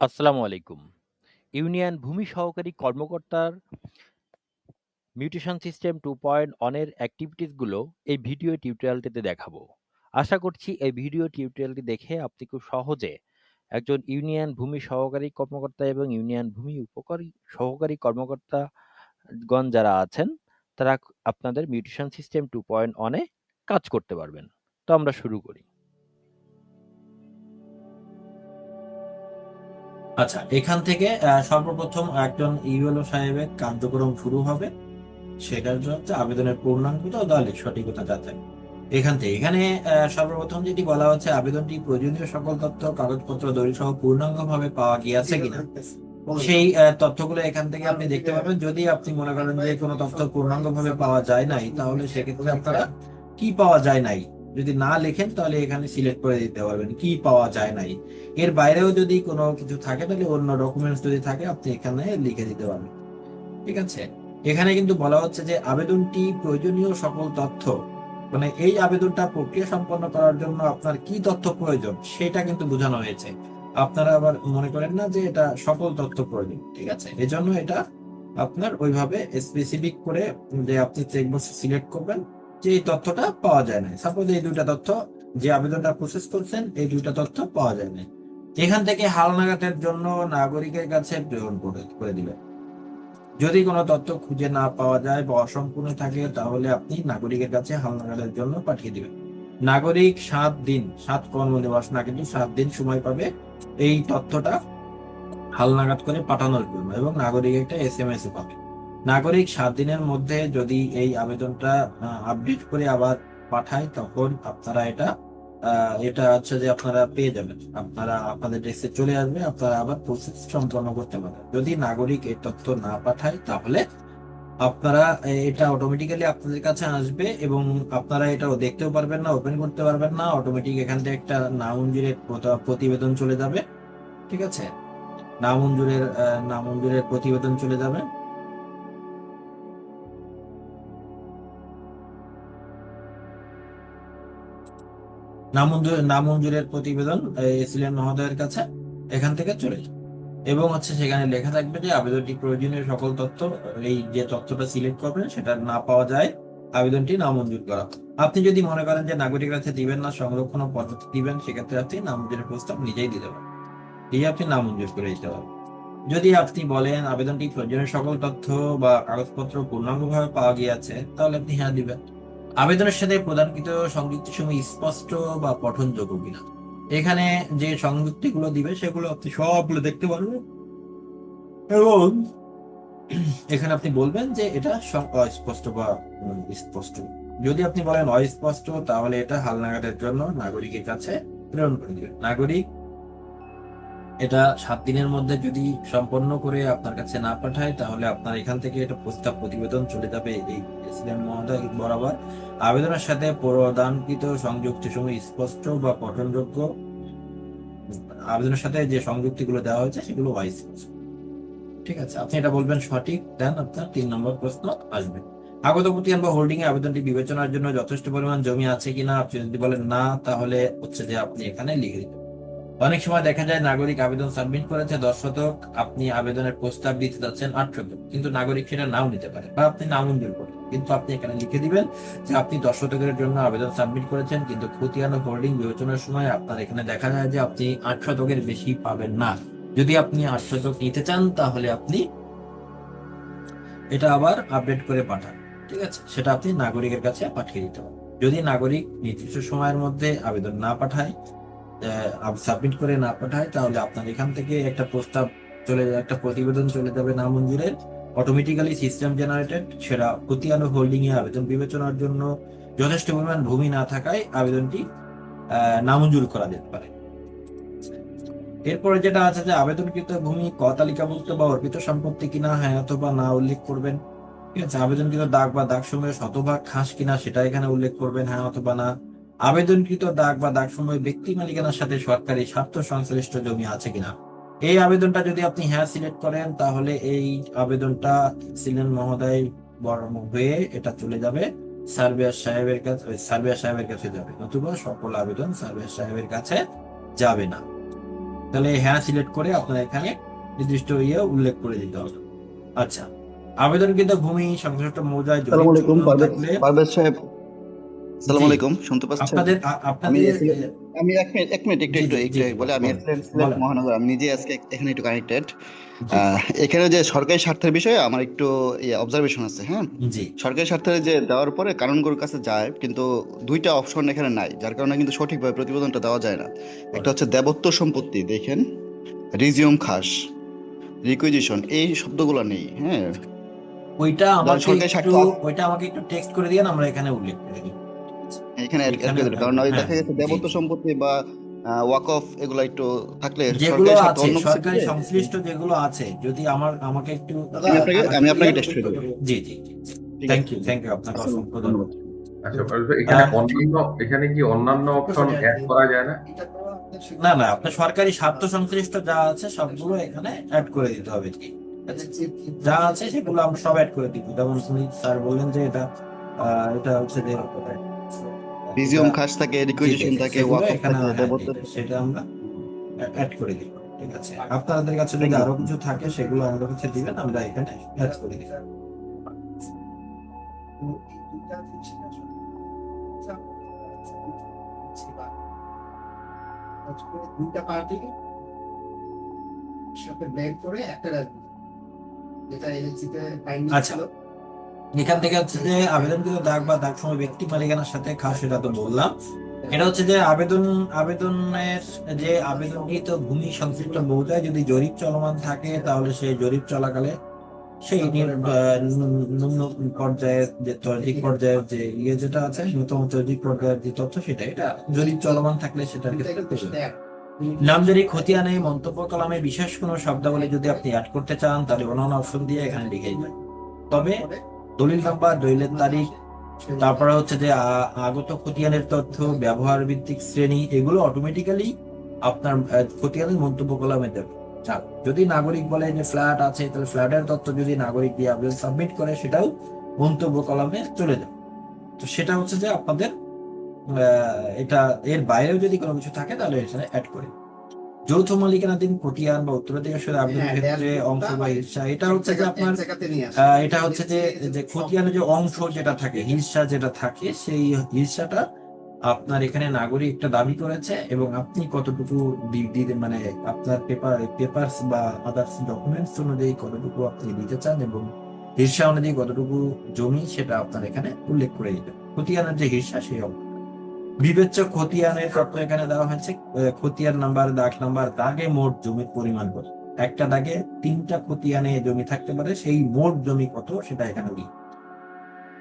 আসসালামু আলাইকুম। ইউনিয়ন ভূমি সহকারী কর্মকর্তার মিউটেশন সিস্টেম 2.1 এর অ্যাক্টিভিটিসগুলো এই ভিডিও টিউটোরিয়ালটিতে দেখাবো। আশা করছি এই ভিডিও টিউটোরিয়ালটি দেখে আপনি খুব সহজে একজন ইউনিয়ন ভূমি সহকারী কর্মকর্তা এবং ইউনিয়ন ভূমি উপকারী সহকারী কর্মকর্তাগণ যারা আছেন, তারা আপনাদের মিউটেশন সিস্টেম 2.1 এ কাজ করতে পারবেন। তো আমরা শুরু করি। আচ্ছা এখান থেকে সর্বপ্রথম একজন ইউএলও সাহেবের কার্যক্রম শুরু হবে। সেটার জন্য আবেদনের পূর্ণাঙ্গতা ও দলের সঠিকতা যাচাই। এখান থেকে, এখানে সর্বপ্রথম যেটি বলা হচ্ছে, আবেদনটি প্রয়োজনীয় সকল তথ্য, কাগজপত্র দলিল সহ পূর্ণাঙ্গভাবে পাওয়া গিয়েছে কিনা। সেই তথ্যগুলো এখান থেকে আপনি দেখতে পাবেন। যদি আপনি মনে করেন যে কোনো তথ্য পূর্ণাঙ্গভাবে পাওয়া যায় নাই, তাহলে সেক্ষেত্রে আপনারা কি পাওয়া যায় নাই? যদি না লেখেন, তাহলে এখানে সিলেক্ট করে দিতে পারবেন। কি পাওয়া যায় নাই। এর বাইরেও যদি কোনো কিছু থাকে, তাহলে অন্য ডকুমেন্টস যদি থাকে, আপনি এখানে লিখে দিতে পারবেন। ঠিক আছে? এখানে কিন্তু বলা হচ্ছে যে, আবেদনটি প্রয়োজনীয় সকল তথ্য। মানে এই আবেদনটা প্রক্রিয়া সম্পন্ন করার জন্য আপনার কি তথ্য প্রয়োজন, সেটা কিন্তু বোঝানো হয়েছে। আপনারা আবার মনে করেন না যে, এটা সকল তথ্য প্রয়োজন। ঠিক আছে? এজন্য এটা আপনার ওইভাবে স্পেসিফিক করে যে, আপনি চেকবক্স সিলেক্ট করবেন। যে এই তথ্যটা পাওয়া যায় না সাপোজ এই দুইটা তথ্য, যে আবেদনটা প্রসেস করছেন, এই দুইটা তথ্য পাওয়া যায় না এখান থেকে হালনাগাদের জন্য নাগরিকের কাছে প্রেরণ করে দিবেন। যদি কোনো তথ্য খুঁজে না পাওয়া যায় বা অসম্পূর্ণ থাকে, তাহলে আপনি নাগরিকের কাছে হালনাগাদের জন্য পাঠিয়ে দিবেন। নাগরিক সাত দিন, সাত কর্ম কর্মদিবস না, কিন্তু সাত দিন সময় পাবে এই তথ্যটা হালনাগাদ করে পাঠানোর জন্য এবং নাগরিক একটা এস এম এস পাবে। নাগরিক সাত দিনের মধ্যে যদি এই আবেদনটা আপডেট করে আবার পাঠায়, তখন আপনারা এটা এটা হচ্ছে যে আপনারা পেয়ে যাবেন। আপনারা আপনাদের ডেস্কে চলে আসবে, আপনারা আবার প্রসেস সম্পন্ন করতে পারবেন। যদি নাগরিক এই তথ্য না পাঠায়, তাহলে আপনারা এটা অটোমেটিক্যালি আপনাদের কাছে আসবে এবং আপনারা এটা দেখতেও পারবেন না ওপেন করতে পারবেন না অটোমেটিক এখান থেকে একটা নামঞ্জুরের প্রত- প্রতিবেদন চলে যাবে, ঠিক আছে? নামঞ্জুরের নামঞ্জুরের প্রতিবেদন চলে যাবে। নামঞ্জুর নামঞ্জুরের প্রতিবেদন এসিলেন মহোদয়ের কাছে, এখান থেকে চলে যাবে এবং হচ্ছে সেখানে লেখা থাকবে যে আবেদনটি প্রয়োজনীয় সকল তথ্য, এই যে তথ্যটা সিলেক্ট করবেন, সেটা না পাওয়া যায়, আবেদনটি নামঞ্জুর করা। আপনি যদি মনে করেন যে নাগরিকের কাছে দিবেন না, সংরক্ষণ পদ্ধতি দিবেন সেক্ষেত্রে আপনি নামঞ্জুরের প্রস্তাব নিজেই দিতে পারেন। দিয়ে আপনি নামঞ্জুর করে দিতে পারেন। যদি আপনি বলেন আবেদনটি প্রয়োজনীয় সকল তথ্য বা কাগজপত্র পূর্ণাঙ্গভাবে পাওয়া গিয়েছে, তাহলে আপনি হ্যাঁ দিবেন। আবেদনের সাথে প্রদানকৃত সংযুক্তি সময় স্পষ্ট বা পঠনযোগ্য কিনা। এখানে যে সংযুক্তিগুলো দিবে, সেগুলো আপনি সবগুলো দেখতে পারবেন। এবং এখানে আপনি বলবেন যে এটা অস্পষ্ট বা স্পষ্ট। যদি আপনি বলেন অস্পষ্ট, তাহলে এটা হালনাগাদের জন্য নাগরিকের কাছে প্রেরণ করে দিবেন। নাগরিক এটা সাত দিনের মধ্যে যদি সম্পন্ন করে আপনার কাছে না পাঠায়, তাহলে আপনার এখান থেকে এটা প্রস্তাব প্রতিবেদন চলে যাবে এই প্রেসিডেন্ট মহোদয় বরাবর। আবেদনের সাথে প্রদানকৃত সংযুক্তি সময় স্পষ্ট বা পঠনযোগ্য। আবেদনের সাথে যে সংযুক্তিগুলো দেওয়া হয়েছে, সেগুলো অস্পষ্ট ঠিক আছে, আপনি এটা বলবেন সঠিক দেন আপনার তিন নম্বর প্রশ্ন আসবে। আগত প্রতিয়ান বা হোল্ডিং এ আবেদনটি বিবেচনার জন্য যথেষ্ট পরিমাণ জমি আছে কিনা, আপনি যদি বলেন না, তাহলে হচ্ছে যে আপনি এখানে লিখে দিতে অনেক সময় দেখা যায় নাগরিক আবেদন সাবমিট করেছে, দশ শতক আপনি আবেদনের প্রস্তাব দিতে যাচ্ছেন, আট শতক। কিন্তু নাগরিক সেটা নাও নিতে পারে বা আপনি নামঞ্জুর করেন। কিন্তু আপনি এখানে লিখে দিবেন যে আপনি দশ শতকের জন্য আবেদন সাবমিট করেছেন, কিন্তু খতিয়ান হোল্ডিং বিবেচনার সময় আপনার এখানে দেখা যায় যে আপনি আট শতকের বেশি পাবেন না। যদি আপনি আট শতক নিতে চান, তাহলে আপনি এটা আবার আপডেট করে পাঠান, ঠিক আছে? সেটা আপনি নাগরিকের কাছে পাঠিয়ে দিতে পারেন। যদি নাগরিক নির্দিষ্ট সময়ের মধ্যে আবেদন না পাঠায় সাবমিট করে না পাঠায়, তাহলে আপনার এখান থেকে একটা প্রস্তাব চলে যাবে একটা প্রতিবেদন চলে যাবে নামঞ্জুরের অটোমেটিক্যালি সিস্টেম জেনারেটেড সেটা খতিয়ান হোল্ডিং এ আবেদন বিবেচনার জন্য যথেষ্ট পরিমাণ ভূমি না থাকায় আবেদনটি নামঞ্জুর করা যেতে পারে। এরপরে যেটা আছে যে আবেদনকৃত ভূমি ক তালিকাভুক্ত বা অর্পিত সম্পত্তি কিনা হ্যাঁ অথবা না উল্লেখ করবেন। ঠিক আছে, আবেদনকৃত দাগ বা দাগ সময় শতভাগ খাস কিনা, সেটা এখানে উল্লেখ করবেন হ্যাঁ অথবা না। আবেদনকৃত দাগ বা দাগ সময় ব্যক্তি মালিকানার সাথে সরকারি স্বার্থ সংশ্লিষ্ট জমি আছে কিনা? এই আবেদনটা যদি আপনি হ্যাঁ সিলেক্ট করেন তাহলে এই আবেদনটা সিলেন মহোদয় বড় হয়ে এটা চলে যাবে। সার্ভেয়ার সাহেবের কাছে সার্ভেয়ার সাহেবের কাছে যাবে। নতুবা সকল আবেদন সার্ভেয়ার সাহেবের কাছে যাবে না। তাহলে হ্যাঁ সিলেক্ট করে আপনার এখানে নির্দিষ্ট ইয়ে উল্লেখ করে দিতে হবে। আচ্ছা আবেদন কিন্তু ভূমি সংশ্লিষ্ট মৌজায় থাকলে সাহেব। আসসালামু আলাইকুম শুনতে পাচ্ছেন? আপনাদের আপনাদের আমি- এক মিনিট এক মিনিট একটু একটু একটু বলে আমি। মহানগর আমি নিজে আজকে এখানে একটু কানেক্টেড এখানে যে সরকারি স্বার্থের বিষয়ে আমার একটু অবজারভেশন আছে হ্যাঁ? সরকারি স্বার্থে যে দেওয়ার পরে কানুনগোর কাছে যায় কিন্তু দুইটা অপশন এখানে নাই যার কারণে কিন্তু সঠিকভাবে প্রতিবেদনটা দেওয়া যায় না। একটা হচ্ছে দেবত্ব সম্পত্তি দেখেন। রিজিউম খাস রিকুইজিশন এই শব্দগুলো নেই হ্যাঁ? ওইটা আমাকে সরকারি একটু স্বার্থ- ওইটা আমাকে একটু টেক্সট করে দিন আমরা এখানে উল্লেখ করে দিই। এখানে দিল। কারণ ওই হ্যাঁ, দেখা গেছে দেবত্ব সম্পত্তি বা ওয়াক অফ এগুলো একটু থাকলে যেগুলো সরকারি স্বার্থ আছে সরকারি সংশ্লিষ্ট যেগুলো আছে যদি আমার আমাকে একটু আমি আপনাকে- আমি আপনাকে text করে জি জি জি থ্যাংক ইউ থ্যাংক ইউ আপনাকে অসংখ্য ধন্যবাদ। আচ্ছা এখানে অন্যান্য এখানে কি অন্যান্য অপশন অ্যাড করা যায় না? না না আপনার সরকারি স্বার্থ সংশ্লিষ্ট যা আছে সবগুলো এখানে অ্যাড করে দিতে হবে যা আছে সেগুলো আমরা সব অ্যাড করে দিব। যেমন স্যার বললেন যে এটা আহ, এটা হচ্ছে যে রিজিউম খাস থাকে রিকুইজিশন থাকে সেগুলো ওয়াক অফ থাকে সেটা আমরা অ্যাড করে দিব ঠিক আছে? আপনাদের কাছে যদি আরও কিছু থাকে সেগুলো আমাদের কাছে দিবেন আমরা এখানে অ্যাড করে দিব দুইটা পার্টি সাথে ব্যাগ করে একটা রাজনীতি যেটা এলএসিতে আইন আচ্ছা। ছিল। এখান থেকে হচ্ছে যে আবেদনকৃত দাগ বা দাগ সময় ব্যক্তি মালিকানার সাথে খাস সেটা তো বললাম এটা হচ্ছে যে আবেদন আবেদনের যে আবেদনকৃত ভূমি সংশ্লিষ্ট মৌজায় যদি জরিপ চলমান থাকে তাহলে সেই জরিপ চলাকালে সেই নিম্ন পর্যায়ের যে তর্জিক পর্যায়ের যে ইয়ে যেটা আছে তর্জিক পর্যায়ের যে তথ্য সেটা এটা জরিপ চলমান থাকলে সেটার ক্ষেত্রে সেটা যাবেন। এক। নামজারি খতিয়ানে মন্তব্য কলামে বিশেষ কোনো শব্দাবলী যদি আপনি অ্যাড করতে চান তাহলে অন্যান্য অপশন দিয়ে এখানে লিখে দিবেন তবে দলিল নাম্বার দলিলের তারিখ, তারপরে হচ্ছে যে আগত খতিয়ানের তথ্য, ব্যবহার ভিত্তিক শ্রেণি, এগুলো অটোমেটিক্যালি আপনার খতিয়ানের মন্তব্য কলামে দেবে। যদি নাগরিক বলে যে ফ্ল্যাট আছে, তাহলে ফ্ল্যাটের তথ্য যদি নাগরিক দিয়ে আবেদন সাবমিট করে, সেটাও মন্তব্য কলামে চলে যাবে। তো সেটা হচ্ছে যে আপনাদের এটা, এর বাইরেও যদি কোনো কিছু থাকে, তাহলে এখানে অ্যাড করে। যৌথ মালিকানাধীন খতিয়ান বা উত্তরাধিকার আবেদনের হ্যাঁ, ক্ষেত্রে অংশ বা হিস্সা এটা হচ্ছে যে আপনার এটা হচ্ছে যে যে খতিয়ানের যে অংশ যেটা থাকে হিস্সা যেটা থাকে সেই হিস্সাটা আপনার এখানে নাগরিক একটা দাবি করেছে এবং আপনি কতটুকু দিতে মানে আপনার পেপার পেপারস বা আদার্স ডকুমেন্টস অনুযায়ী কতটুকু আপনি দিতে চান এবং হিস্সা অনুযায়ী কতটুকু জমি সেটা আপনার এখানে উল্লেখ করে দিতে। খতিয়ানের যে হিস্সা সেই অংশ। বিবেচ্য খতিয়ানের তত্ত্ব এখানে দেওয়া হয়েছে। আহ, খতিয়ান নাম্বার দাগ নাম্বার দাগে মোট জমির পরিমাণ কত? একটা দাগে তিনটা খতিয়ানে জমি থাকতে পারে সেই মোট জমি কত সেটা এখানে দিই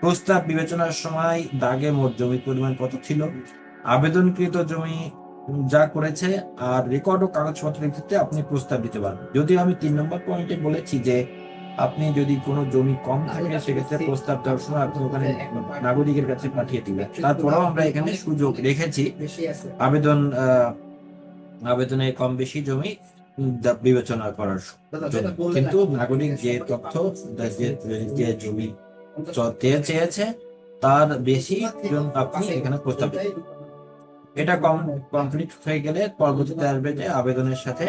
প্রস্তাব বিবেচনার সময় দাগে মোট জমির পরিমাণ কত ছিল? আবেদনকৃত জমি যা করেছে আর রেকর্ড ও কাগজপত্রের ভিত্তিতে আপনি প্রস্তাব দিতে পারবেন। যদিও আমি তিন নম্বর পয়েন্টে বলেছি যে আপনি যদি কোনো জমি কম থাকে সেক্ষেত্রে প্রস্তাব দেওয়ার সময় আপনি ওখানে নাগরিকের কাছে পাঠিয়ে দিবেন। তারপরেও আমরা এখানে সুযোগ রেখেছি। আবেদন আবেদনে কম বেশি জমি বিবেচনা করার। কিন্তু নাগরিক যে তথ্য যে জমি চেয়েছে তার বেশি আপনি এখানে প্রস্তাব। এটা কমপ্লিট হয়ে গেলে পরবর্তীতে আসবে যে আবেদনের সাথে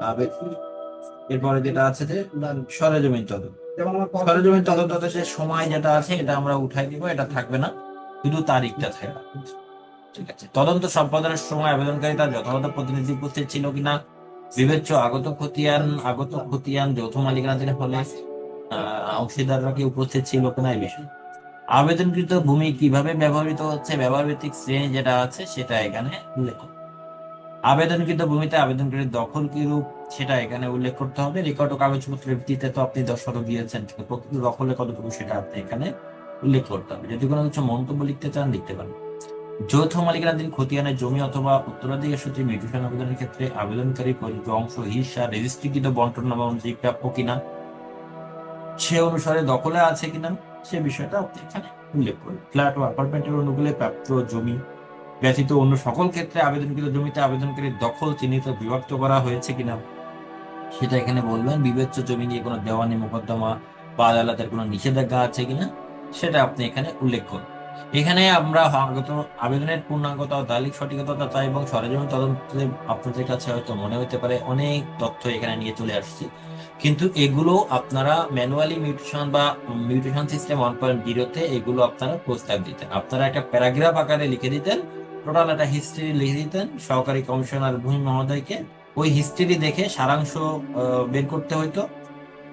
আবে- এরপরে যেটা আছে যে সরেজমিন তদন্ত সরেজমিন তদন্ততে যে সময় যেটা আছে এটা আমরা উঠাই দিব এটা থাকবে না। শুধু তারিখটা থাকবে। ঠিক আছে। তদন্ত সম্পাদনের সময় আবেদনকারী তার যথাযথ প্রতিনিধি উপস্থিত ছিল কিনা বিবেচ্য আগত খতিয়ান আগত খতিয়ান যৌথ মালিকানাধীন হলে অংশীদাররা কি উপস্থিত ছিল কিনা এই বিষয়। আবেদনকৃত ভূমি কীভাবে ব্যবহৃত হচ্ছে ব্যবহার ভিত্তিক শ্রেণি যেটা আছে সেটা এখানে উল্লেখ। আবেদনকৃত ভূমিতে আবেদনকারীর দখল কি রূপ সেটা এখানে উল্লেখ করতে হবে। রেকর্ড ও কাগজপত্রের ভিত্তিতে তো আপনি দশশত দিয়েছেন কিন্তু প্রকৃত দখলে কতটুকু সেটা আপনি এখানে উল্লেখ করতে হবে। যদি কোনো কিছু মন্তব্য লিখতে চান, লিখতে পারেন। যৌথ মালিকানাধীন খতিয়ানের জমি অথবা উত্তরাধিকার সূত্রে মিউটেশন আবেদনের ক্ষেত্রে আবেদনকারী প্রযোজ্য অংশ হিস্সা রেজিস্ট্রিকৃত বন্টন নামা অনুযায়ী প্রাপ্য কিনা, সে অনুসারে দখলে আছে কিনা, সে বিষয়টা আপনি এখানে উল্লেখ করুন। ফ্ল্যাট ও অ্যাপার্টমেন্টের অনুকূলে প্রাপ্ত জমি, ব্যতীত অন্য সকল ক্ষেত্রে আবেদনকৃত জমিতে আবেদনকারীর দখল চিহ্নিত বিভক্ত করা হয়েছে কিনা সেটা এখানে বলবেন। বিবেচ্য জমি নিয়ে কোনো দেওয়ানি, মোকদ্দমা বা আদালতের কোনো নিষেধাজ্ঞা আছে কিনা, সেটা আপনি এখানে উল্লেখ করুন। এখানে আমরা আগত আবেদনের পূর্ণাঙ্গতা দালিক সঠিকতা এবং সরজমিন তদন্তে আপনাদের কাছে হয়তো মনে হতে পারে অনেক তথ্য এখানে নিয়ে চলে আসছি। কিন্তু এগুলো আপনারা ম্যানুয়ালি মিউটেশন বা মিউটেশন সিস্টেম ওয়ান পয়েন্ট জিরোতে এগুলো আপনারা প্রস্তাব দিতেন। আপনারা একটা প্যারাগ্রাফ আকারে লিখে দিতেন, টোটাল একটা হিস্ট্রি লিখে দিতেন, সহকারী কমিশনার ভূমি মহোদয়কে ওই হিস্ট্রি দেখে সারাংশ বের করতে হইতো।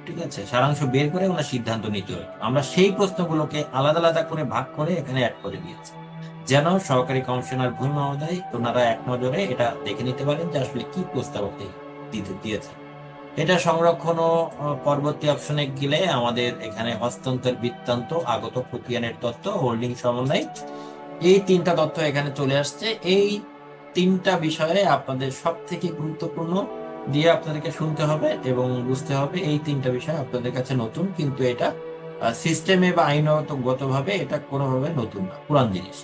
ঠিক আছে? সারাংশ বের করে ওনার সিদ্ধান্ত নিতে হইতো। আমরা সেই প্রশ্নগুলোকে আলাদা আলাদা করে ভাগ করে এখানে অ্যাড করে দিয়েছি। যেন সহকারী কমিশনার ভূমি মহোদয় ওনারা এক নজরে এটা দেখে নিতে পারেন যে আসলে কি প্রস্তাব দিতে দিয়েছে এটা সংরক্ষণ ও পরবর্তী অপশনে গেলে আমাদের এখানে হস্তান্তর বৃত্তান্ত, আগত প্রক্রিয়ানের তথ্য হোল্ডিং সমন্বয়, এই তিনটা তথ্য এখানে চলে আসছে। এই তিনটা বিষয়ে আপনাদের সব থেকে গুরুত্বপূর্ণ দিয়ে আপনাদেরকে শুনতে হবে এবং বুঝতে হবে এই তিনটা বিষয় আপনাদের কাছে নতুন, কিন্তু এটা সিস্টেমে বা আইনগত ভাবে এটা কোনোভাবে নতুন না, পুরান জিনিস।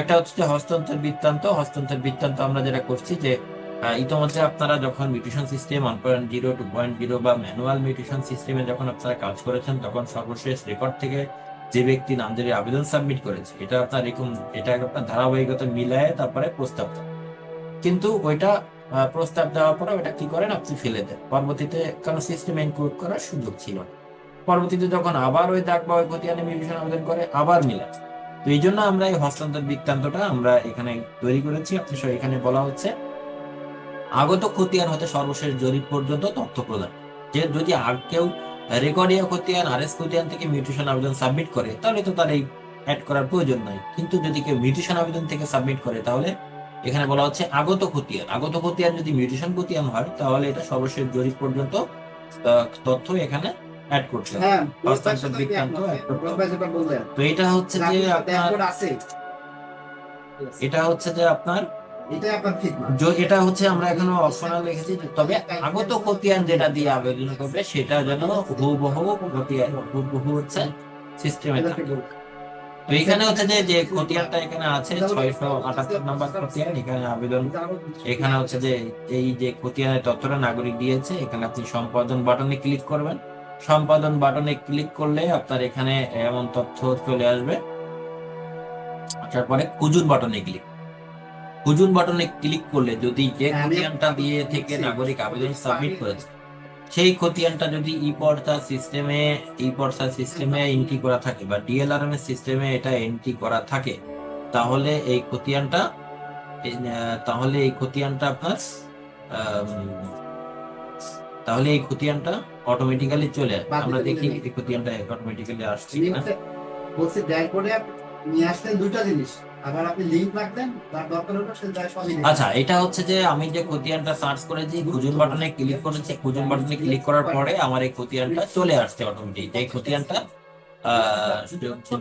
একটা হচ্ছে হস্তান্তর বৃত্তান্ত হস্তান্তর বৃত্তান্ত আমরা যেটা করছি যে ইতিমধ্যে আপনারা যখন mutation system one point zero two point zero বা ম্যানুয়াল মিউটেশন সিস্টেমে যখন আপনারা কাজ করেছেন, তখন সর্বশেষ রেকর্ড থেকে যে ব্যক্তি নামজারি আবেদন সাবমিট করেছে, এটা আপনার এরকম, এটা আপনার ধারাবাহিকতা মিলায়ে তারপরে প্রস্তাব কিন্তু ওইটা প্রস্তাব দেওয়ার পরে ওটা কি করেন? আপনি ফেলে দেন। পরবর্তীতে কারণ সিস্টেম ইনক্লুড করার সুযোগ ছিল না। পরবর্তীতে যখন আবার ওই দাগ বা ওই খতিয়ানে মিউটেশন আবেদন করে, আবার মিলে তো এই জন্য আমরা এই হস্তান্তর বৃত্তান্তটা আমরা এখানে তৈরি করেছি। আপনি এখানে বলা হচ্ছে, আগত খতিয়ান হতে সর্বশেষ জরিপ পর্যন্ত তথ্য প্রদান। যে যদি আর কেউ রেকর্ডিয়া খতিয়ান আর এস খতিয়ান থেকে মিউটেশন আবেদন সাবমিট করে, তাহলে তো তার এই অ্যাড করার প্রয়োজন নাই। কিন্তু যদি কেউ মিউটেশন আবেদন থেকে সাবমিট করে, তাহলে এখানে বলা হচ্ছে আগত খতিয়ান। আগত খতিয়ান যদি মিউটেশন খতিয়ান হয় তাহলে এটা সর্বশেষ জরিপ পর্যন্ত তথ্য এখানে অ্যাড করতে হবে। তো এটা হচ্ছে যে আপনার এটা হচ্ছে যে আপনার এটা হচ্ছে আমরা এখনও অপশনাল রেখেছি তবে আগত খতিয়ান যেটা দিয়ে আবেদন করবে সেটা যেন হুবহু খতিয়ান হুবহু হচ্ছে সিস্টেমে থাকে তো এখানে হচ্ছে যে যে খতিয়ানটা এখানে আছে ছয়শো আটাত্তর নাম্বার খতিয়ান এখানে আবেদন। এখানে হচ্ছে যে এই যে খতিয়ানের তথ্যটা নাগরিক দিয়েছে এখানে আপনি সম্পাদন বাটনে ক্লিক করবেন। সম্পাদন বাটনে ক্লিক করলে আপনার এখানে এমন তথ্য চলে আসবে। আসার পরে বাটনে ক্লিক। খুজুন বাটনে ক্লিক করলে যদি যে হ্যাঁ, খতিয়ানটা দিয়ে থেকে নাগরিক আবেদন সাবমিট করেছে সেই খতিয়ানটা যদি ই পর্চা সিস্টেমে ই পর্চা সিস্টেমে এন্ট্রি করা থাকে বা ডিএলআরএম এর সিস্টেমে এটা এন্ট্রি করা থাকে তাহলে এই খতিয়ানটা তাহলে এই খতিয়ানটা আপনার তাহলে এই খতিয়ানটা অটোমেটিক্যালি চলে আসবে। আমরা দেখি এই খতিয়ানটা অটোমেটিক্যালি আসছে হচ্ছে- বলছে ড্যাশবোর্ডে নিয়ে আসতেন দুইটা জিনিস। আবার আপনি লিংক রাখতেন তার দরকার হলো সে যায় সবই আচ্ছা এটা হচ্ছে যে আমি যে খতিয়ানটা সার্চ করেছি খুঁজুন বাটনে ক্লিক করেছি খুঁজুন বাটনে ক্লিক করার পরে আমার এই খতিয়ানটা চলে আসছে অটোমেটিক যে খতিয়ানটা আহ,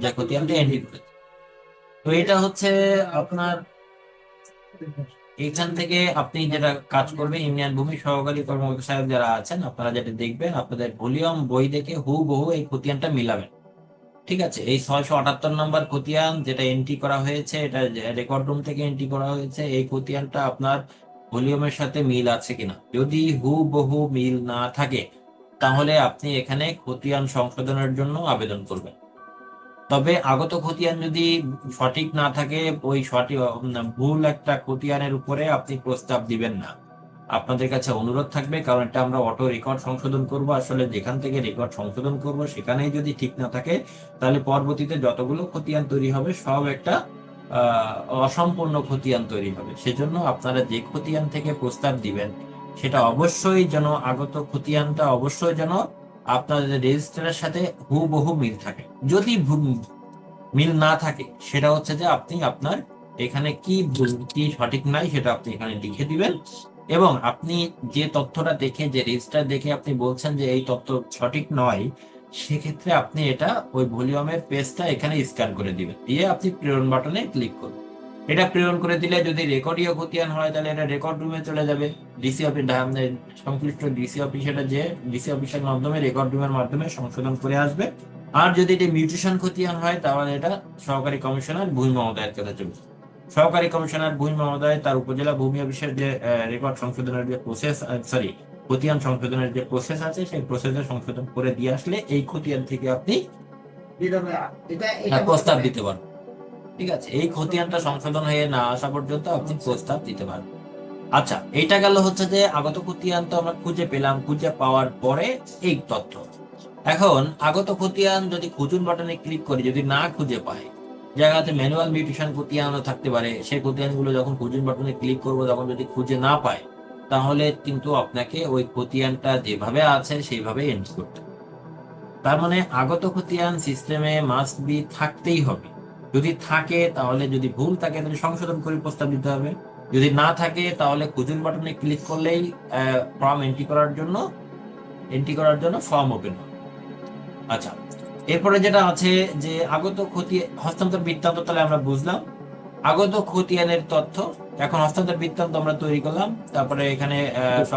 যে খতিয়ানটা এন্ট্রি করেছে। তো এটা হচ্ছে আপনার এখান থেকে আপনি যেটা কাজ করবেন ইউনিয়ন ভূমি সহকারী কর্মকর্তা সাহেব যারা আছেন আপনারা যেটা দেখবেন আপনাদের ভলিউম বই দেখে হুবহু এই খতিয়ানটা মিলাবেন। ঠিক আছে, এই ছয়শো আটাত্তর নম্বর খতিয়ান যেটা এন্ট্রি করা হয়েছে, এটা রেকর্ড রুম থেকে এন্ট্রি করা হয়েছে, এই খতিয়ানটা আপনার ভলিউমের সাথে মিল আছে কিনা? যদি হুবহু মিল না থাকে, তাহলে আপনি এখানে খতিয়ান সংশোধনের জন্য আবেদন করবেন। তবে আগত খতিয়ান যদি সঠিক না থাকে, ওই সঠিক, ভুল একটা খতিয়ানের উপরে আপনি প্রস্তাব দিবেন না। আপনাদের কাছে অনুরোধ থাকবে, কারণ এটা আমরা অটো রেকর্ড সংশোধন করব। আসলে যেখান থেকে রেকর্ড সংশোধন করব, সেখানেই যদি ঠিক না থাকে, তাহলে পরবর্তীতে যতগুলো খতিয়ান তৈরি হবে, সব একটা অসম্পূর্ণ খতিয়ান তৈরি হবে। সেজন্য আপনারা যে খতিয়ান থেকে প্রস্তাব দিবেন, সেটা অবশ্যই যেন আগত খতিয়ানটা অবশ্যই যেন আপনাদের রেজিস্টারের সাথে হুবহু মিল থাকে। যদি মিল না থাকে, সেটা হচ্ছে যে আপনি আপনার এখানে কি কি সঠিক নাই, সেটা আপনি এখানে লিখে দিবেন। এবং আপনি যে তথ্যটা দেখে, যে রেজিস্টার দেখে আপনি বলছেন যে এই তথ্য সঠিক নয়, সেক্ষেত্রে আপনি এটা ওই ভলিউমের পেজটা এখানে স্ক্যান করে দিবেন। দিয়ে আপনি প্রেরণ বাটনে ক্লিক করুন। এটা প্রেরণ করে দিলে যদি রেকর্ডীয় খতিয়ান হয়, তাহলে এটা রেকর্ড রুমে চলে যাবে। ডিসি অফিস সংশ্লিষ্ট ডিসি অফিস এটা যে ডিসি অফিসের মাধ্যমে রেকর্ড রুমের মাধ্যমে সংশোধন করে আসবে। আর যদি এটা মিউটেশন খতিয়ান হয়, তাহলে এটা সহকারী কমিশনার ভূমি মহোদয়ের কাছে চলবে সহকারী কমিশনার ভূমি মহোদয় তার উপজেলা ভূমি অফিসের যে রেকর্ড সংশোধনের যে প্রসেস সরি খতিয়ান সংশোধনের যে প্রসেস আছে সেই প্রসেসে সংশোধন করে দিয়ে আসলে এই খতিয়ান থেকে আপনি। এটা হ্যাঁ, এটা প্রস্তাব দিতে পারবেন। ঠিক আছে এই খতিয়ানটা সংশোধন হয়ে না আসা পর্যন্ত আপনি প্রস্তাব দিতে পারবেন। আচ্ছা এইটা গেল হচ্ছে যে আগত খতিয়ান তো আমরা খুঁজে পেলাম খুঁজে পাওয়ার পরে এই তথ্য। এখন আগত খতিয়ান যদি খুঁজুন বাটনে ক্লিক করি যদি না খুঁজে পাই জায়গাতে ম্যানুয়াল মিউটেশন খতিয়ানও থাকতে পারে, সেই খতিয়ানগুলো যখন খুঁজুন বাটনে ক্লিক করব, তখন যদি খুঁজে না পায় তাহলে কিন্তু আপনাকে ওই খতিয়ানটা যেভাবে আছে, সেইভাবে এন্ট্রি করতে তার মানে আগত খতিয়ান সিস্টেমে মাস্ট বি থাকতেই হবে। যদি থাকে, তাহলে যদি ভুল থাকে, তাহলে সংশোধন করে প্রস্তাব দিতে হবে। যদি না থাকে, তাহলে খুঁজুন বাটনে ক্লিক করলেই ফর্ম এন্ট্রি করার জন্য এন্ট্রি করার জন্য ফর্ম ওপেন আচ্ছা এরপরে যেটা আছে যে আগত ক্ষতি হস্তান্তর বৃত্তান্ত তাহলে আমরা বুঝলাম। আগত খতিয়ানের তথ্য এখন হস্তান্তর বৃত্তান্ত আমরা তৈরি করলাম। তারপরে এখানে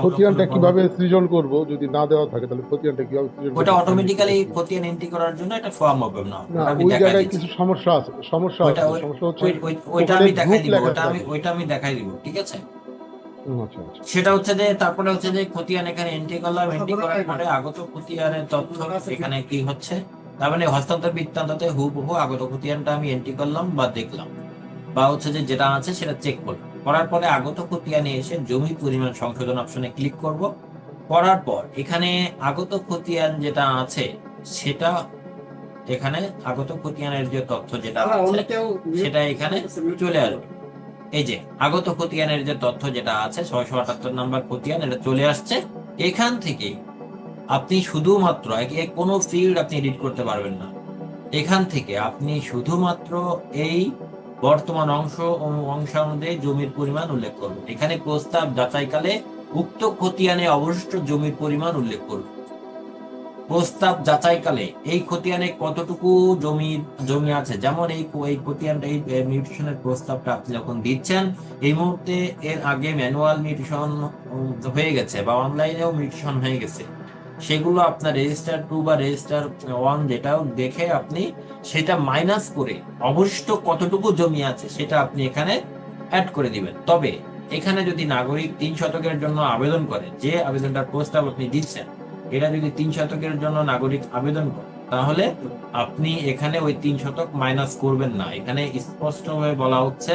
খতিয়ানটা কীভাবে সৃজন করব? যদি না দেওয়া থাকে তাহলে খতিয়ানটা কীভাবে সৃজন ওটা অটোমেটিক্যালি খতিয়ান এন্ট্রি করার জন্য একটা ফর্ম ওপেন না। ওই দেখাই জায়গায় কিছু সমস্যা আছে সমস্যা আছে। সমস্যা হচ্ছে ওই- ওই- ওইটা আমি দেখাই দিব ওটা আমি ওইটা আমি দেখাই দিব ঠিক আছে? আচ্ছা আচ্ছা। সেটা হচ্ছে যে তারপরে হচ্ছে যে খতিয়ান এখানে এন্ট্রি করলাম। এন্ট্রি করার পরে আগত খতিয়ানের তথ্য এখানে কি হচ্ছে? তার মানে হস্তান্তর বৃত্তান্ততে হুবহু আগত খতিয়ানটা আমি এন্ট্রি করলাম বা দেখলাম। বা হচ্ছে যে যেটা আছে সেটা চেক করলাম। করার পরে আগত খতিয়ানে এসে জমি পরিমাণ সংশোধন অপশনে ক্লিক করব। করার পর এখানে আগত খতিয়ান যেটা আছে সেটা এখানে আগত খতিয়ানের যে তথ্য যেটা আছে সেটা এখানে চলে আসবে। এই যে আগত খতিয়ানের যে তথ্য যেটা আছে ছয়শো আটাত্তর নাম্বার খতিয়ান এটা চলে আসছে। এখান থেকে আপনি শুধুমাত্র কোনো ফিল্ড আপনি এডিট করতে পারবেন না। এখান থেকে আপনি শুধুমাত্র এই বর্তমান অংশ অংশ অনুযায়ী জমির পরিমাণ উল্লেখ করুন। এখানে প্রস্তাব যাচাইকালে উক্ত খতিয়ানে অবশিষ্ট জমির পরিমাণ উল্লেখ করুন। প্রস্তাব যাচাইকালে এই খতিয়ানে কতটুকু জমি জমি আছে? যেমন এই এই খতিয়ানটা, এই মিউটেশনের প্রস্তাবটা আপনি যখন দিচ্ছেন, এই মুহূর্তে এর আগে ম্যানুয়াল মিউটেশন হয়ে গেছে বা অনলাইনেও মিউটেশন হয়ে গেছে। সেগুলো আপনার রেজিস্টার টু বা রেজিস্টার ওয়ান যেটা দেখে আপনি সেটা মাইনাস করে অবশিষ্ট কতটুকু জমি আছে সেটা আপনি এখানে অ্যাড করে দিবেন। তবে এখানে যদি নাগরিক তিন শতকের জন্য আবেদন করে, যে আবেদনটার প্রস্তাব আপনি দিচ্ছেন, এটা যদি তিন শতকের জন্য নাগরিক আবেদন করে, তাহলে আপনি এখানে ওই তিন শতক মাইনাস করবেন না। এখানে স্পষ্টভাবে বলা হচ্ছে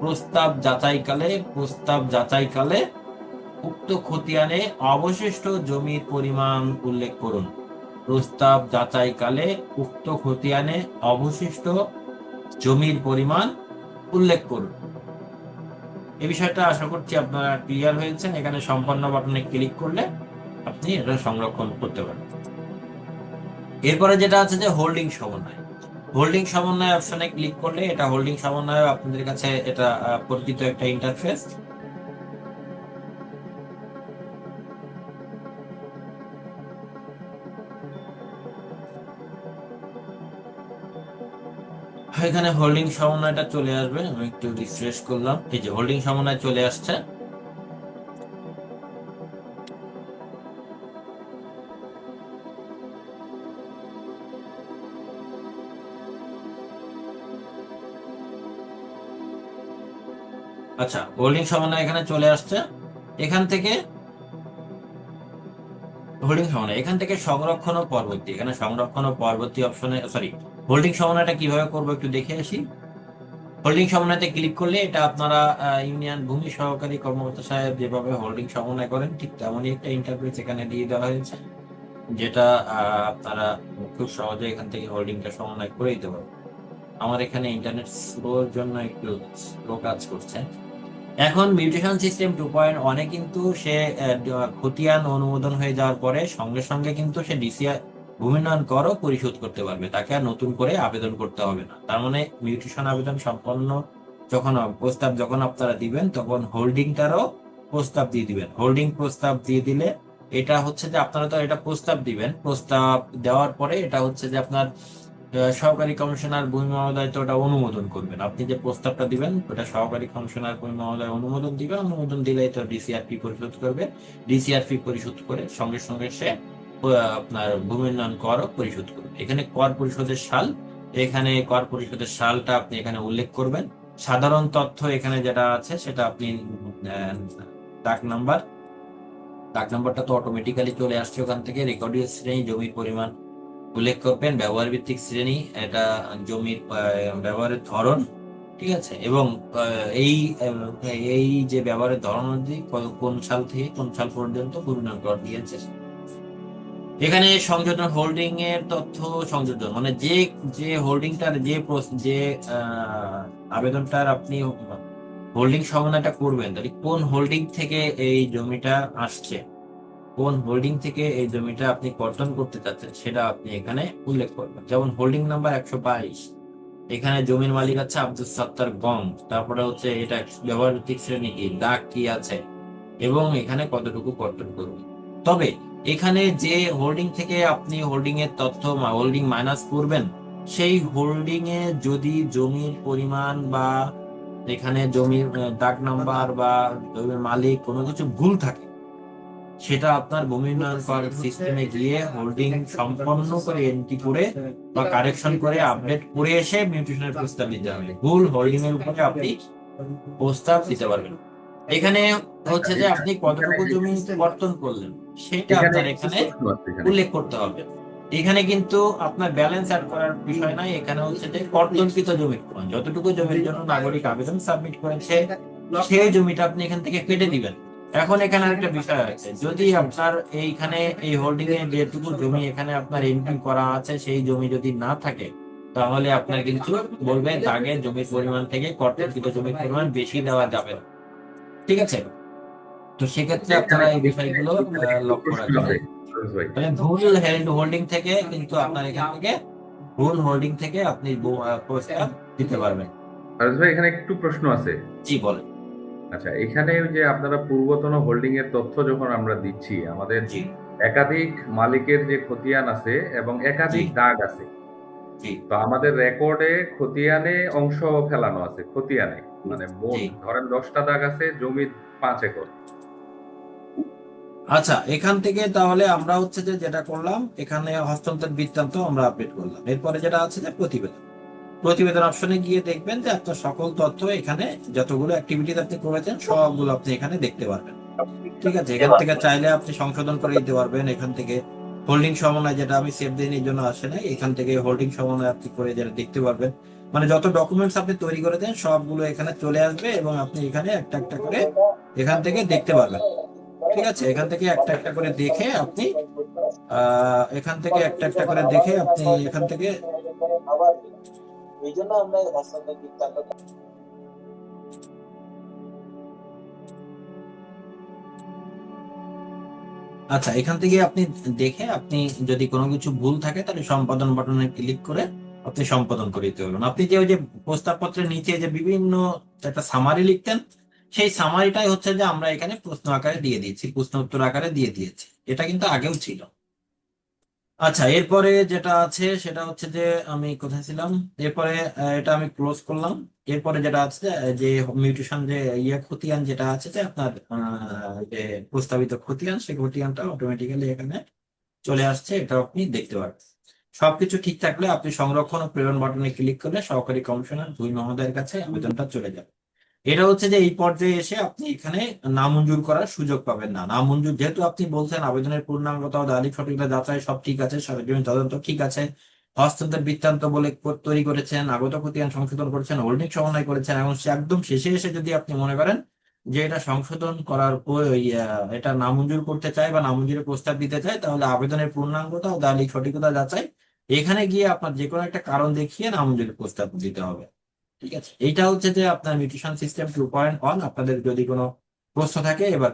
প্রস্তাব যাচাইকালে প্রস্তাব যাচাইকালে উক্ত খতিয়ানে অবশিষ্ট জমির পরিমাণ উল্লেখ করুন। প্রস্তাব যাচাইকালে উক্ত খতিয়ানে অবশিষ্ট জমির পরিমাণ উল্লেখ করুন। এই বিষয়টা আশা করছি আপনারা ক্লিয়ার হয়েছেন। এখানে সম্পন্ন বাটনে ক্লিক করলে আপনি এটা সংরক্ষণ করতে পারেন এরপরে যেটা আছে যে হোল্ডিং সমন্বয়। হোল্ডিং সমন্বয় অপশনে ক্লিক করলে এটা হোল্ডিং সমন্বয় আপনাদের কাছে এটা পরিচিত একটা ইন্টারফেস এখানে হোল্ডিং সমন্বয়টা চলে আসবে, আমি একটু রিফ্রেশ করলাম। এই যে হোল্ডিং সমন্বয় চলে আসছে। আচ্ছা হোল্ডিং সমন্বয় এখানে চলে আসছে। এখান থেকে হোল্ডিং সমন্বয়, এখান থেকে সংরক্ষণ ও পরবর্তী, এখানে সংরক্ষণ ও পরবর্তী অপশনে সরি হোল্ডিং সমন্বয়টা কীভাবে করব একটু দেখে আসি। হোল্ডিং সমন্বয়তে ক্লিক করলে এটা আপনারা ইউনিয়ন ভূমি সহকারী কর্মকর্তা সাহেব যেভাবে হোল্ডিং সমন্বয় করেন, ঠিক তেমনই একটা ইন্টারফেস এখানে দিয়ে দেওয়া হয়েছে, যেটা আপনারা খুব সহজে এখান থেকে হোল্ডিংটা সমন্বয় করে দিতে পারবেন। আমার এখানে ইন্টারনেট স্লোর জন্য একটু স্লো কাজ করছে। এখন মিউটেশন সিস্টেম টু পয়েন্ট ওয়ানে কিন্তু সে খতিয়ান অনুমোদন হয়ে যাওয়ার পরে সঙ্গে সঙ্গে কিন্তু সে ডিসিআর ভূমিনয়ন করও পরিশোধ করতে পারবে। তাকে আর নতুন করে আবেদন করতে হবে না। তার মানে মিউটেশন আবেদন সম্পন্ন যখন প্রস্তাব যখন আপনারা দিবেন, তখন হোল্ডিংটারও প্রস্তাব দিয়ে দিবেন। হোল্ডিং প্রস্তাব দিয়ে দিলে এটা হচ্ছে যে আপনারা তো এটা প্রস্তাব দিবেন। প্রস্তাব দেওয়ার পরে এটা হচ্ছে যে আপনার সহকারী কমিশনার ভূমি মহোদয় তো ওটা অনুমোদন করবেন। আপনি যে প্রস্তাবটা দিবেন, ওটা সহকারী কমিশনার ভূমি মহোদয় অনুমোদন দিবেন অনুমোদন দিলেই তো ডিসিআরপি পরিশোধ করবে। ডিসিআরপি পরিশোধ করে সঙ্গে সঙ্গে সে আপনার ভূমি উন্নয়ন কর পরিশোধ করবে এখানে কর পরিশোধের সাল, এখানে কর পরিশোধের সালটা আপনি এখানে উল্লেখ করবেন। সাধারণ তথ্য এখানে যেটা আছে, সেটা আপনি ডাক নাম্বার, ডাক নাম্বারটা তো অটোমেটিক্যালি চলে আসছে ওখান থেকে। রেকর্ডীয় শ্রেণি, জমির পরিমাণ উল্লেখ করবেন, ব্যবহার ভিত্তিক শ্রেণি, এটা জমির ব্যবহারের ধরন, ঠিক আছে? এবং এই এই যে ব্যবহারের ধরন অনুযায়ী কোন সাল থেকে কোন সাল পর্যন্ত ভূমিনান কর দিয়েছে। এখানে সংযোজন হোল্ডিং এর তথ্য সংযোজন মানে যে যে হোল্ডিংটার যে যে আবেদনটার আপনি হোল্ডিং সমাধানটা করবেন, তাহলে কোন হোল্ডিং থেকে এই জমিটা আসছে? কোন হোল্ডিং থেকে এই জমিটা আপনি কর্তন করতে চাচ্ছেন, সেটা আপনি এখানে উল্লেখ করবেন। যেমন হোল্ডিং নাম্বার একশো বাইশ, এখানে জমির মালিক আছে আব্দুল সত্তার গং তারপরে হচ্ছে এটা ব্যবহারিক শ্রেণি কি, দাগ কি আছে? এবং এখানে কতটুকু কর্তন করবে তবে এখানে যে হোল্ডিং থেকে আপনি হোল্ডিং এর তথ্য হোল্ডিং মাইনাস করবেন, সেই হোল্ডিং এ যদি জমির পরিমাণ বা এখানে জমির ডাক নাম্বার বা জমির মালিক কোনো কিছু ভুল থাকে, সেটা আপনার ভূমি উন্নয়ন সিস্টেমে গিয়ে হোল্ডিং সম্পন্ন করে এন্ট্রি করে বা কারেকশন করে আপডেট করে এসে মিউটেশনের প্রস্তাব দিতে হবে। ভুল হোল্ডিং এর উপরে আপনি প্রস্তাব দিতে পারবেন। এখানে হচ্ছে যে আপনি কতটুকু জমি কর্তন করলেন সেটা আপনার এখানে। উল্লেখ করতে হবে এখানে কিন্তু আপনার ব্যালেন্স অ্যাড করার বিষয় নাই এখানে হচ্ছে যে কর্তনকৃত পরিমাণ। যতটুকু জমির জন্য নাগরিক আবেদন সাবমিট করেছে সেই জমিটা আপনি এখান থেকে কেটে দিবেন এখন এখানে একটা বিষয় আছে যদি আপনার এইখানে এই হোল্ডিং এ যেটুকু জমি এখানে আপনার এন্ট্রি করা আছে সেই জমি যদি না থাকে তাহলে আপনার কিন্তু বলবে দাগে জমির পরিমাণ থেকে কর্তনকৃত জমির পরিমাণ বেশি দেওয়া যাবে না। ঠিক আছে? তো সেক্ষেত্রে আপনারা এই বিষয়গুলো লক্ষ্য রাখবেন। ভুল হেল্ড হোল্ডিং থেকে কিন্তু আপনার এখান থেকে ভুল হোল্ডিং থেকে আপনি দিতে পারবেন। ফিরোজ ভাই এখানে একটু প্রশ্ন আছে। জি বলেন। আচ্ছা এখানে যে আপনারা পূর্বতন হোল্ডিং এর তথ্য যখন আমরা দিচ্ছি আমাদের একাধিক মালিকের যে খতিয়ান আছে এবং একাধিক দাগ আছে তো আমাদের রেকর্ডে খতিয়ানে অংশ ফেলানো আছে খতিয়ানে। মানে মোট ধরেন দশটা দাগ আছে জমি পাঁচ একর। আচ্ছা এখান থেকে তাহলে আমরা হচ্ছে যে যেটা করলাম এখানে হস্তান্তর বৃত্তান্ত আমরা আপডেট করলাম। এরপরে যেটা আছে যে প্রতিবেদন। প্রতিবেদন অপশনে গিয়ে দেখবেন যে আপনার সকল তথ্য এখানে যতগুলো অ্যাক্টিভিটিস আপনি করেছেন সবগুলো আপনি এখানে দেখতে পারবেন। ঠিক আছে এখান থেকে চাইলে আপনি সংশোধন করে দিতে পারবেন এখান থেকে হোল্ডিং সমন্বয় যেটা আমি সেভ দিন এই জন্য আসে না এখান থেকে হোল্ডিং সমন্বয় আপনি করে যেটা দেখতে পারবেন। মানে যত ডকুমেন্টস আপনি তৈরি করে দেন, সবগুলো এখানে চলে আসবে এবং আপনি এখানে একটা একটা করে এখান থেকে দেখতে পারবেন। ঠিক আছে? এখান থেকে একটা একটা করে দেখে আপনি এখান থেকে একটা একটা করে দেখে আপনি এখান থেকে আচ্ছা এখান থেকে আপনি দেখে আপনি যদি কোনো কিছু ভুল থাকে, তাহলে সম্পাদন বাটনে ক্লিক করে আপনি সম্পাদন করে দিতে পারবেন। আপনি যে ওই যে প্রস্তাবপত্রের নিচে যে বিভিন্ন একটা সামারি লিখতেন, সেই সামারিটাই হচ্ছে যে আমরা এখানে প্রশ্ন আকারে দিয়ে দিয়েছি, প্রশ্ন উত্তর আকারে দিয়ে দিয়েছি। এটা কিন্তু আগেও ছিল। আচ্ছা এরপরে যেটা আছে সেটা হচ্ছে যে আমি কোথায় ছিলাম? এরপরে এটা আমি ক্লোজ করলাম। এরপরে যেটা আছে যে মিউটেশন যে ইয়ে খতিয়ান যেটা আছে যে আপনার যে প্রস্তাবিত খতিয়ান, সেই খতিয়ানটা অটোমেটিক্যালি এখানে চলে আসছে, এটা আপনি দেখতে পারবেন সবকিছু ঠিক থাকলে আপনি সংরক্ষণ ও প্রেরণ বাটনে ক্লিক করলে সহকারী কমিশনার দুই মহোদয়ের কাছে আবেদনটা চলে যাবে। এটা হচ্ছে যে এই পর্যায়ে এসে আপনি এখানে নামঞ্জুর করার সুযোগ পাবেন না। নামঞ্জুর যেহেতু আপনি বলছেন, আবেদনের পূর্ণাঙ্গতা ও দালিক সঠিকতা যাচাই সব ঠিক আছে সরজমিন তদন্ত ঠিক আছে। হস্তান্তর বৃত্তান্ত বলে তৈরি করেছেন, আগত খতিয়ান সংশোধন করেছেন হোল্ডিং সমন্বয় করেছেন, এবং একদম শেষে এসে যদি আপনি মনে করেন যে এটা সংশোধন করার এটা নামঞ্জুর করতে চায় বা নামঞ্জুরের প্রস্তাব দিতে চায়, তাহলে আবেদনের পূর্ণাঙ্গতা ও দালিক সঠিকতা যাচাই, এখানে গিয়ে আপনার যে কোনো একটা কারণ দেখিয়ে নামঞ্জুরের প্রস্তাব দিতে হবে। ঠিক আছে? এইটা হচ্ছে যে আপনার mutation system two point one আপনাদের যদি কোনো প্রশ্ন থাকে এবার